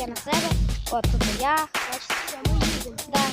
я на себе. От тут я. Бачите, Все, ми їдемо.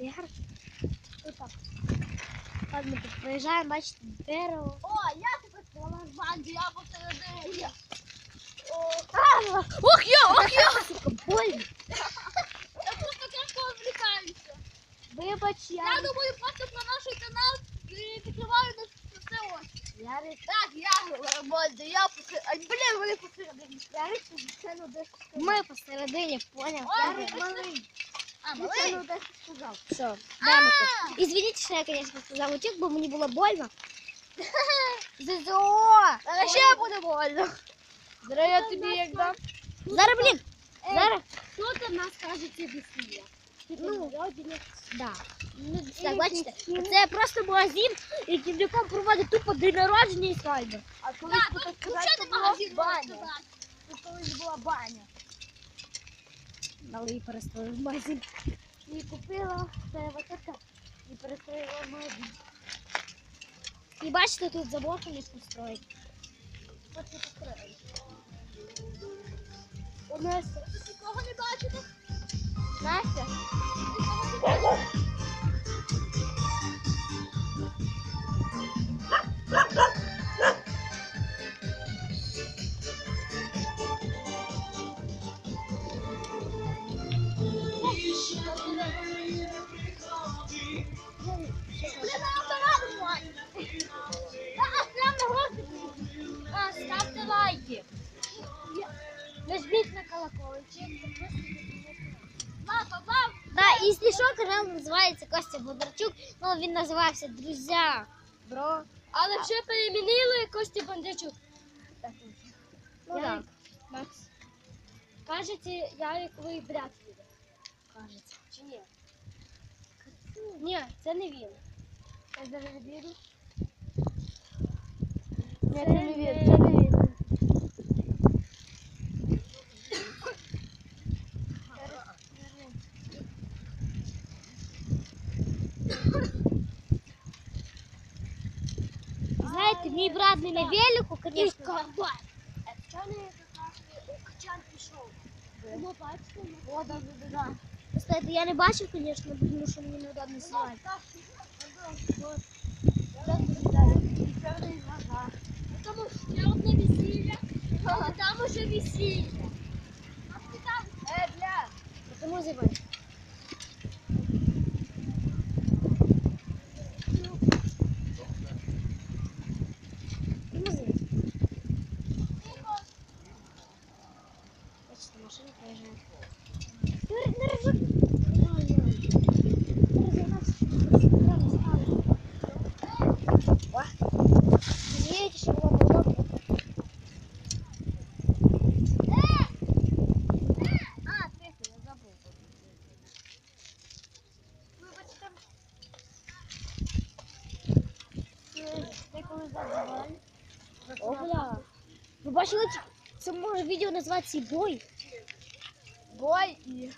Я хорошо. Отак. Ладно, тут проїжджаємо, бачите, дерево. О, я тебе сказала банді, я посередині. О, Ох я, ох я! Сука, больно. я просто тяжко відвлікаюся. Вибач, Я я. думаю, просто про наш канал і підкриваю на все ось. Ярик, Так, я Банді, я посередині. Блін, вони посередині. Ярик, це ну десь Ми посередині, поняв? Ярик ви малий. А, малий? ну. Все, дай. Извините, що я, конечно, сказав утік, бо мені було больно. ЗЗО! А ще буде больно. Зараз я тобі як дам. Зараз, блін, зараз. Нас кажете Росія? Ну, да. Ну, так, бачите, це просто магазин, який в якому проводить тупо день народження і свадьбу. А колись тут сказати, ще була баня. Тут колись була баня. Але її перестроїв в. І купила це вот. І перестроїла в магазин. І бачите, тут забор не построїть. От і построїли. У нас Нікого не бачите? Настя. Да, і що, канал називається Костя Бондарчук, ну він називався Друзя. Бро. Але вже перемінили Кості Бондарчук. Ну Ярик, так, Макс. Кажете, Яриковий брат їде. кажеться. Чи ні? Ні, це не він. Я зараз від'їду. Це не видно, не на велику, звісно. Це не качан пішов. Ну, бачите, вода забіга. Кстати, я не бачив, звісно, тому що мені неудобно знімати. Тому що ще одне весілля, а там уже весілля. Е, бля. Тому зимой. Ви бачили, це може відео називатися бой Бой і...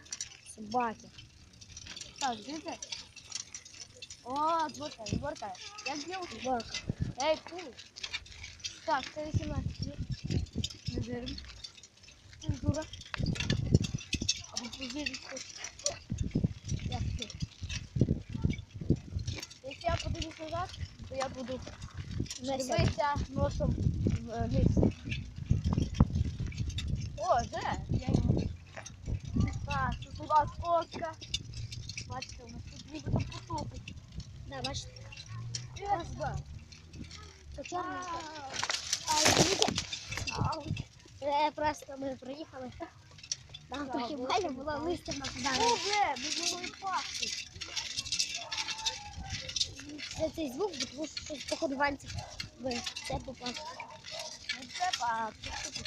собаки. Так, дивіться. О, зворкає, зворкає. Як зробив? Собака. Ей, куй. Так, це 18. Не вірю. Цензура. Або позиріться. Як ти? Якщо я подивлюсь назад, то я буду Жесть. дивитися носом вниз. О, де? Я його. Так, тут вас коска. Бачите, у нас тут ніби там потопи. Да, бачите. Раз, два. То. А, извините. Е, Просто ми проїхали. Там трохи що була не О, бля, ми могли пасти. Це цей звук, бо тому що походу вальці в це попав. Не а тут.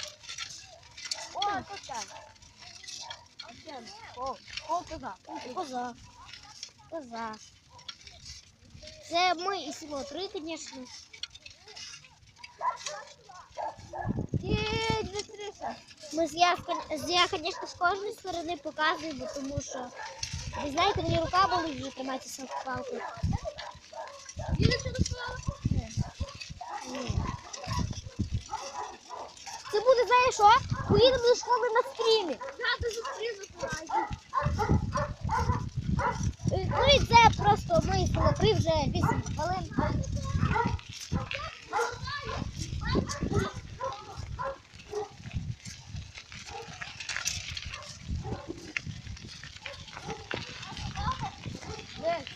О, кота. Оце. О, о, коза. Коза. Коза. Це ми і село 3, звісно. Їдь, быстріше. Ми з я, звісно, з кожної сторони показуємо, тому що, ви знаєте, мені рука болить і триматися в палку. Їдеш до школи? Ні. Це буде, знаєш що? Поїдемо до школи на стрімі. Надо зустрінути. Е, Ну і це просто ми село 3 вже 8 хвилин. Десь.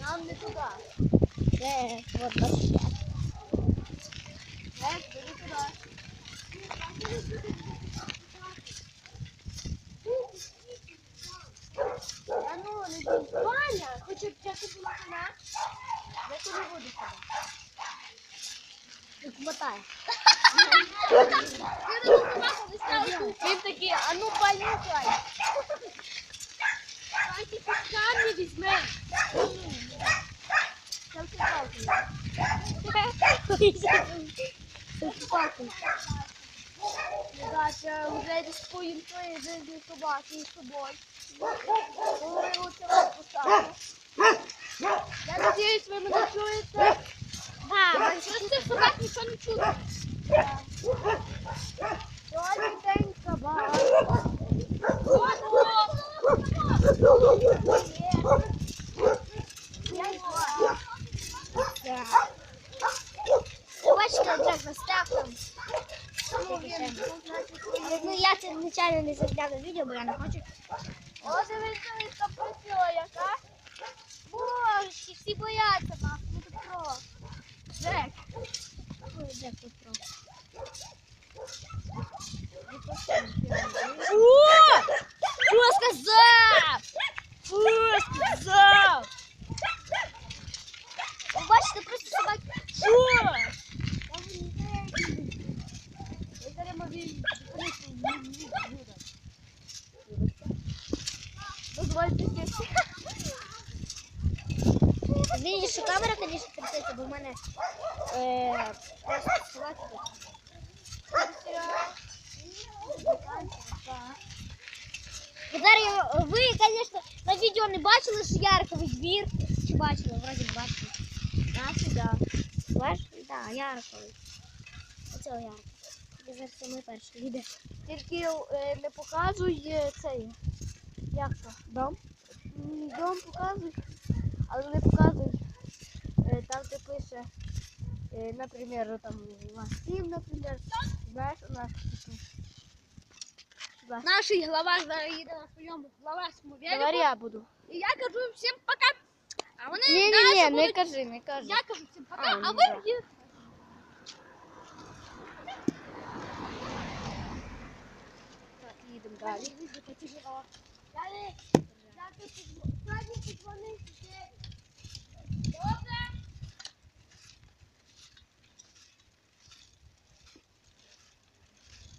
Нам не туди. Це от бачите. Десь, бери туди. А ну, не бій. Ваня, хоче б я тобі на Тебе. Як мотає. Він такий, а ну понюхай. Давайте камні візьмемо. Дача, вже дискуємо тої життя собаки з собою. Коли лучше вас поставити. Я надіюсь, ви мене чуєте. Да, Що з цих собак нічого не чути. Сьогодні день собак. да. Ви Бачите, як настав там. Ну я це звичайно не зняла відео, бо я не хочу. О, дивись, дивись, там працює, яка? Боже, всі бояться нас, ми тут про. Джек, Ой, Джек тут про. Що сказав? Що сказав? Ви бачите, просто собаки. Що? я зараз мобільний прийти, не буде. Дозвольте сісти. Видишь, що камера можете лише трясеться, бо в мене е. Зараз я- ви, звісно, на відео не бачили, що Яриковий двір. Чи бачили? Вроді бачили. А, сюди. Бач? Так, да, Яриковий. Оцього Ярика. Це зараз самий перший відео. Тільки е, не показуй е, цей. Як то? Дом? М, Дом показуй, але не показуй. Е, Там де пише, е, наприклад, там ваш сім, наприклад. Знаєш, у нас типу. Сюди. Наш глава зараз їде на своєму главарському Давай велику. я буду. І я кажу всім пока. А вони Ні, ні, далі ні, не будуть... кажи, не кажи. Я кажу всім пока, А, а, ну ви да. їдете. Так, їдемо далі.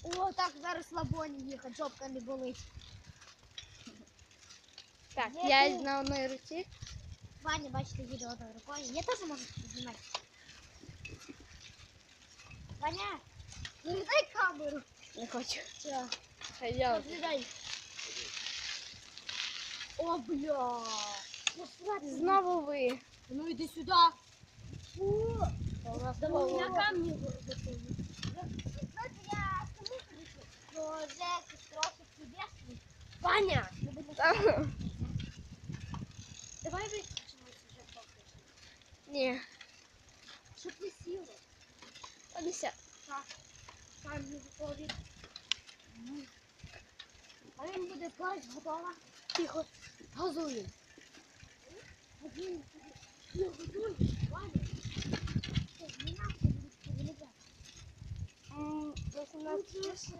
О, так зараз слабоні їхати, жопка не болить. Так, Є я тут. на одній руці. Ваня, бачите, відео одною рукою. Я теж можу знімати. Ваня, передай камеру. Не хочу. Все. Хай я. от. Передай. О, бля. Ну, сюди. Знову ви. Ну йди сюди. Фу. У нас Давай знову. Ваня! Давай виключимо вже поки. Ні. Щоб не сіло. Аліся. Так. Там не готові. А він буде класть готова. Тихо. Газуємо. Один. Не готуй. Ваня. Не надо буде вилізати. М, 18.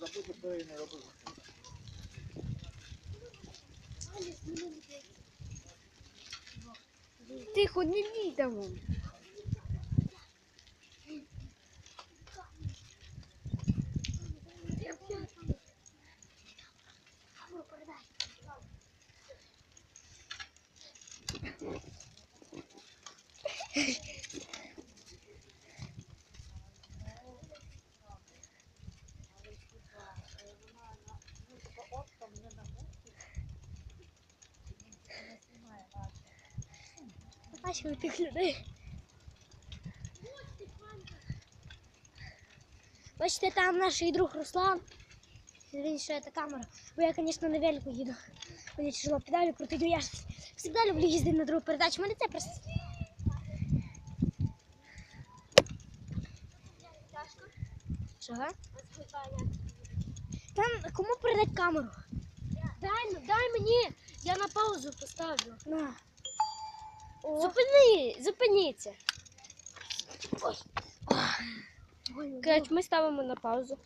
Забути перейти не робити. Тихо, не їдемо. Камеру Бачили тих людей. Бачите, там наш друг Руслан. Він ще це камера. Бо я, звісно, на велику їду. Мені тяжело педалі крутити. Я ж завжди люблю їздити на другу передачу. Мене це просто. Чого? Там кому передати камеру? Дай, дай мені, я на паузу поставлю. На. Зупини, зупиніться. Коротше, ми ставимо на паузу.